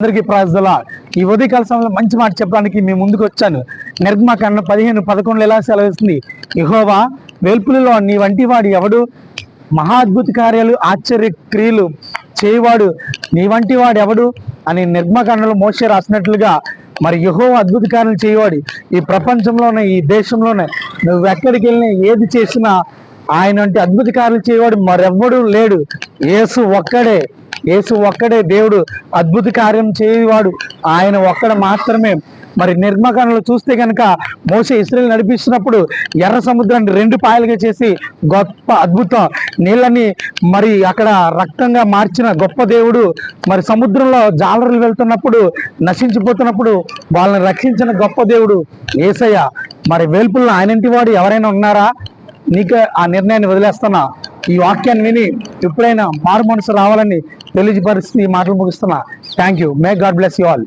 అందరికీ ప్రార్థన ఈ ఉదయకాల సమయంలో మంచి మాట చెప్పడానికి మేము ముందుకు వచ్చాను. నిర్గమకాండ పదిహేను పదకొండు ఎలా సెలవిస్తుంది? యహోవా వెల్పులలో నీ వంటి వాడు ఎవడు? మహా అద్భుత కార్యాలు ఆశ్చర్య క్రియలు చేయవాడు నీ వంటి వాడు ఎవడు? అని నిర్గమకాండలో మోసే రాసినట్లుగా మరి యహో అద్భుత కార్యాలు చేయవాడు ఈ ప్రపంచంలోనే ఈ దేశంలోనే నువ్వు ఎక్కడికి వెళ్ళినా ఏది చేసినా ఆయన వంటి అద్భుత కార్యాలు చేయవాడు మరెవ్వడు లేడు. యేసు ఒక్కడే. యేసు ఒక్కడే దేవుడు అద్భుత కార్యం చేయవాడు. ఆయన ఒక్కడ మాత్రమే. మరి నిర్మకాండలో చూస్తే కనుక మోస ఇస్రాయల్ నడిపిస్తున్నప్పుడు ఎర్ర సముద్రాన్ని రెండు పాయలుగా చేసి గొప్ప అద్భుతం. నీళ్ళని మరి అక్కడ రక్తంగా మార్చిన గొప్ప దేవుడు మరి సముద్రంలో జాలరులు వెళ్తున్నప్పుడు నశించిపోతున్నప్పుడు వాళ్ళని రక్షించిన గొప్ప దేవుడు ఏసయ్య. మరి వేల్పుల్లో ఆయనంటి వాడు ఎవరైనా ఉన్నారా? నీకు ఆ నిర్ణయాన్ని వదిలేస్తున్నా. ఈ వాక్యాన్ని విని ఎప్పుడైనా మారు మనసు రావాలని తెలియపరిస్థితి ఈ మాటలు ముగిస్తున్నా. Thank you may God bless you all